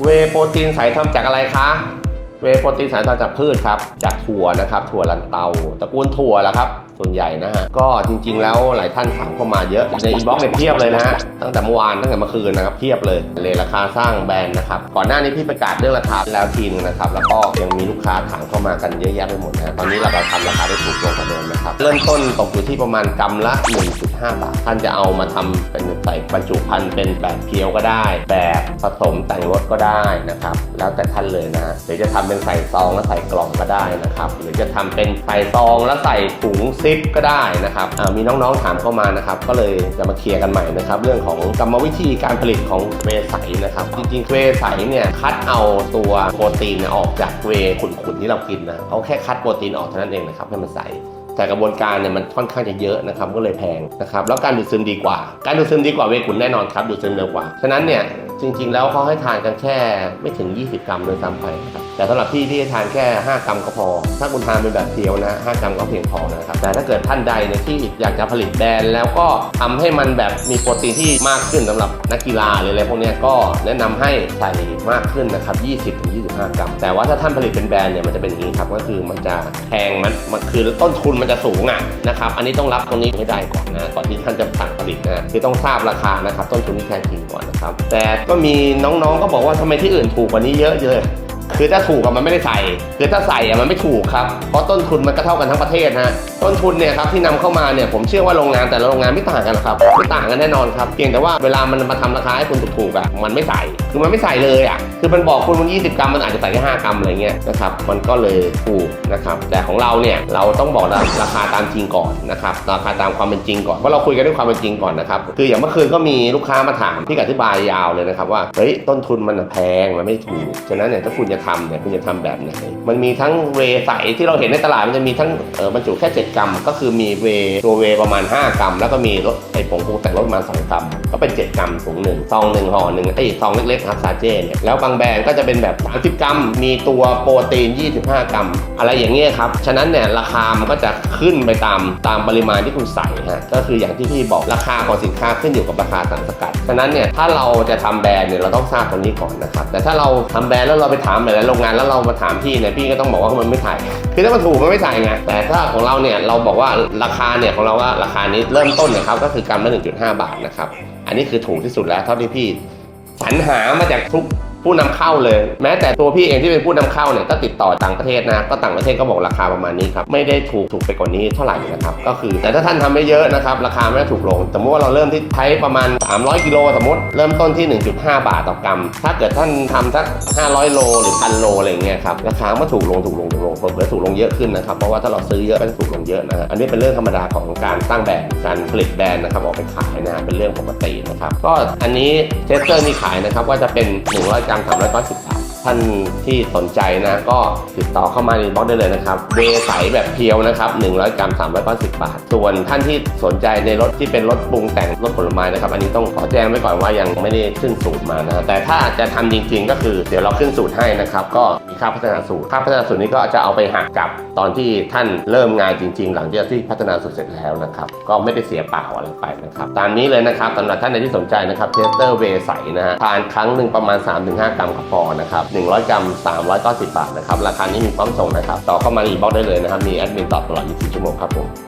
เวโปรตีนสายทำจากอะไรคะเวโปรตีนสายทำจากพืชครับ จากถั่วนะครับถั่วลันเตาตระกูลถั่วแหละครับ ส่วนใหญ่นะฮะก็จริง ๆ แล้วหลายท่านถามเข้ามาเยอะในอินบ็อกซ์เนี่ยเพียบเลยนะฮะตั้งแต่เมื่อวานตั้งแต่เมื่อคืนนะครับเพียบเลยเลยราคาสร้างแบรนด์นะครับก่อนหน้านี้พี่ประกาศเรื่องราคาแล้วทีนึงนะครับแล้วก็ยังมีลูกค้าถามเข้ามากันเยอะแยะไปหมดนะตอนนี้เราทำราคาได้ถูกลงกว่าเดิมนะครับเริ่มต้นตกอยู่ที่ประมาณกำละ 5 บาท ท่านจะเอามาทำเป็นใส่บรรจุภัณฑ์เป็นแบบเพียวก็ได้ แบบผสมแต่งรสก็ได้นะครับ แล้วแต่ท่านเลยนะหรือจะทำเป็นใส่ซองแล้วใส่กล่องก็ได้นะครับ หรือจะทำเป็นใส่ซองแล้วใส่ถุงซิปก็ได้นะครับอ่ามีน้องๆถามเข้ามานะครับ ก็เลยจะมาเคลียร์กันใหม่นะครับ เรื่องของกรรมวิธีการผลิตของเวใสนะครับ จริงๆเวใสเนี่ยคัดเอาตัวโปรตีนออกจากเวขุนๆที่เรากินนะเขาแค่คัดโปรตีนออกเท่านั้นเองนะครับให้มันใส แต่กระบวนการเนี่ยมันค่อนข้างจะเยอะนะครับก็เลยแพงนะครับแล้วการดูดซึมดีกว่า การดูดซึมดีกว่าเวกุลแน่นอนครับดูดซึมเร็วกว่าฉะนั้นเนี่ยจริงๆ แล้วเขาให้ทานกันแค่ไม่ถึง 20 กรัมโดยซ้ำไปครับแต่สำหรับพี่พี่ทานแค่ 5 กรัมก็พอ ถ้าคุณทานเป็นแบบเพียวนะ5กรัมก็เพียงพอนะครับ แต่ถ้าเกิดท่านใดเนี่ยที่อยากจะผลิตแบรนด์แล้วก็ทำให้มันแบบมีโปรตีนที่มากขึ้นสำหรับนักกีฬาหรืออะไรพวกนี้ก็แนะนำให้ใส่มากขึ้นนะครับ 20-25 กรัม แต่ว่าถ้าท่านผลิตเป็นแบรนด์เนี่ยมันจะเป็นอย่างนี้ครับ ก็คือมันจะแพงมันมันคือต้นทุนมันจะสูงอะนะครับ อันนี้ต้องรับตรงนี้ให้ได้ก่อนนะ ก่อนที่ท่านจะสั่งผลิตนะคือต้องทราบราคานะครับ ต้นทุนที่แท้จริงก่อนนะครับ แต่ก็มีน้องๆก็บอกว่าทำไมที่อื่นถูกกว่านี้เยอะเลย คือถ้าถูกอะมันไม่ได้ใส่ คือถ้าใส่อะมันไม่ถูกครับ เพราะต้นทุนมันก็เท่ากันทั้งประเทศฮะ ต้นทุนเนี่ยครับที่นำเข้ามาเนี่ยผมเชื่อว่าโรงงานแต่ละโรงงานไม่ต่างกันครับ ไม่ต่างกันแน่นอนครับ เพียงแต่ว่าเวลามันมาทำราคาให้คุณถูกๆอะมันไม่ใส่ คือมันไม่ใส่เลยอะคือมันบอกคุณมัน 20 กรัมมันอาจจะใส่แค่5กรัมอะไรเงี้ยนะครับ มันก็เลยถูกนะครับ แต่ของเราเนี่ยเราต้องบอกราคาตามจริงก่อนนะครับราคาตามความเป็นจริงก่อน เพราะเราคุยกันด้วยความเป็นจริงก่อนนะครับ คืออย่างเมื่อคืนก็มีลูกค้ามาถามพี่อธิบายยาวเลยนะครับว่า เฮ้ยต้นทุนมันแพงมันไม่ถูก ฉะนั้นเนี่ยถ้าคุณจะทำเนี่ยคุณจะทำแบบไหนมันมีทั้งเวใสที่เราเห็นในตลาดมันจะมีทั้งเออบรรจุแค่ 7 กรัม ก็คือมีเวตัวเวประมาณ 5 กรัม แล้วก็มีรสไอผงปรุงแต่งรสประมาณ2กรัม ก็เป็น 7 กรัมถุงหนึ่งซองหนึ่งห่อหนึ่งไอซองเล็กๆครับซาเจ้เนี่ยแล้วบางแบรนด์ก็จะเป็นแบบ 30 กรัม มีตัวโปรตีน 25 กรัม อะไรอย่างเงี้ยครับฉะนั้นเนี่ยราคามันก็จะขึ้นไปตามตามปริมาณที่คุณใส่ฮะก็คืออย่างที่พี่บอกราคาของสินค้าขึ้นอยู่กับราคาสารสกัดฉะนั้นเนี่ยถ้าเราจะทำแบรนด์เนี่ยเราต้องทราบตรงนี้ก่อนนะครับแต่ถ้าเราทำแบรนด์แล้วเราไปถามหลายๆโรงงานแล้วเรามาถามพี่เนี่ยพี่ก็ต้องบอกว่ามันไม่ถ่ายคือถ้ามันถูกมันไม่ถ่ายไงแต่ถ้าของเราเนี่ยเราบอกว่าราคาเนี่ยของเราว่าราคานี้เริ่มต้นนะครับก็คือกรัมละ1.5 บาทนะครับอันนี้คือถูกที่สุดแล้วเท่าที่พี่สรรหามาจากทุก ผู้นำเข้าเลย แม้แต่ตัวพี่เองที่เป็นผู้นำเข้าเนี่ยก็ติดต่อต่างประเทศนะ ก็ต่างประเทศก็บอกราคาประมาณนี้ครับ ไม่ได้ถูกถูกไปกว่านี้เท่าไหร่นะครับ ก็คือ แต่ถ้าท่านทำไม่เยอะนะครับ ราคาไม่ได้ถูกลง สมมติว่าเราเริ่มที่ใช้ประมาณ 300 กิโลสมมติ เริ่มต้นที่ 1.5 บาทต่อกรัม ถ้าเกิดท่านทำสัก 500 โลหรือพันโลอะไรเงี้ยครับ ราคาก็ถูกลงถูกลงถูกลงเพิ่มถูกลงเยอะขึ้นนะครับ เพราะว่าถ้าเราซื้อเยอะก็จะถูกลงเยอะนะ อันนี้เป็นเรื่องธรรมดาของการสร้างแบรนด์ การผลิตแบรนด์นะครับออกไปขายนะ เป็นเรื่องปกตินะครับ ก็อันนี้เทสเตอร์มีขายนะครับว่าจะเป็น100กรัม390บาท ท่านที่สนใจนะ ก็ติดต่อเข้ามาในบล็อกได้เลยนะครับเวใสแบบเพียวนะครับ 100 กรัม390 บาท ส่วนท่านที่สนใจในรถที่เป็นรถปรุงแต่งรถผลไม้นะครับ อันนี้ต้องขอแจ้งไว้ก่อนว่ายังไม่ได้ขึ้นสูตรมานะแต่ถ้าจะทำจริง ๆ ก็คือเดี๋ยวเราขึ้นสูตรให้นะครับ ก็มีค่าพัฒนาสูตรค่าพัฒนาสูตรนี้ก็จะเอาไปหักกับตอนที่ท่านเริ่มงานจริง ๆ หลังจากที่พัฒนาสูตรเสร็จแล้วนะครับ ก็ไม่ได้เสียเปล่าอะไรไปนะครับตามนี้เลยนะครับสำหรับท่านใดที่สนใจนะครับเทสเตอร์เวใสนะฮะทานครั้งหนึ่งประมาณ 3-5 กรัมก็พอนะครับ100 กรัม 390 บาทนะครับ ราคานี้มีพร้อมส่งนะครับ ต่อเข้ามาอีบ็อกได้เลยนะครับ มีแอดมินตอบตลอด 24 ชั่วโมงครับผม